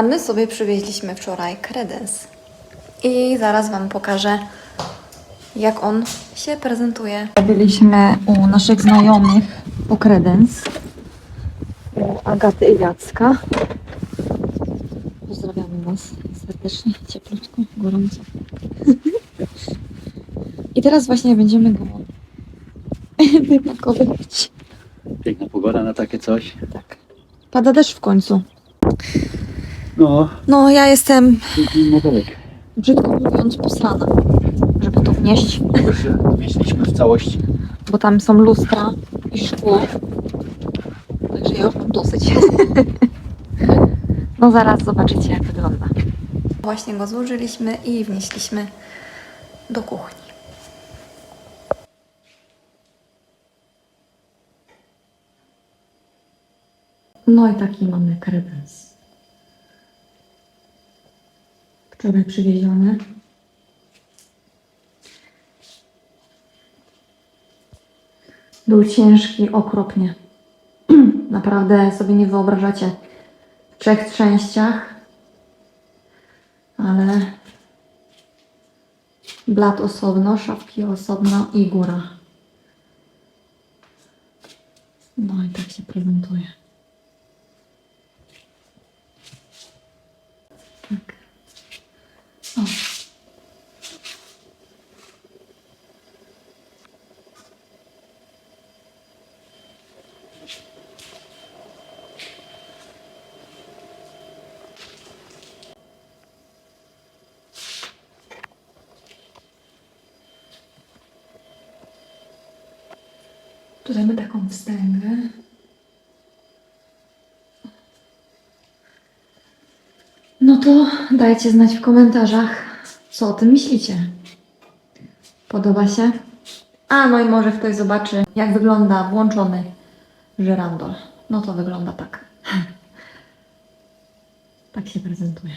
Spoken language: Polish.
A my sobie przywieźliśmy wczoraj kredens. I zaraz Wam pokażę, jak on się prezentuje. Byliśmy u naszych znajomych po kredens. U Agaty i Jacka. Pozdrawiamy Was serdecznie, cieplutko, gorąco. I teraz właśnie będziemy go wypakowywać. Piękna pogoda na takie coś. Tak. Pada deszcz w końcu. No, No, ja jestem, modelek. brzydko mówiąc, posrana, żeby to wnieść, Już się zmieściliśmy w całości. bo tam są lustra i szkło. Także ja już mam dosyć. No zaraz zobaczycie, jak wygląda. Właśnie go złożyliśmy i wnieśliśmy do kuchni. No i taki mamy kredens. Wczoraj przywieziony. Był ciężki okropnie. Naprawdę sobie nie wyobrażacie. W trzech częściach. Ale blat osobno, szafki osobno i góra. No i tak się prezentuje. Mamy taką wstęgę. No to dajcie znać w komentarzach, co o tym myślicie. Podoba się? A, no i może ktoś zobaczy, jak wygląda włączony żyrandol. No to wygląda tak. Tak się prezentuje.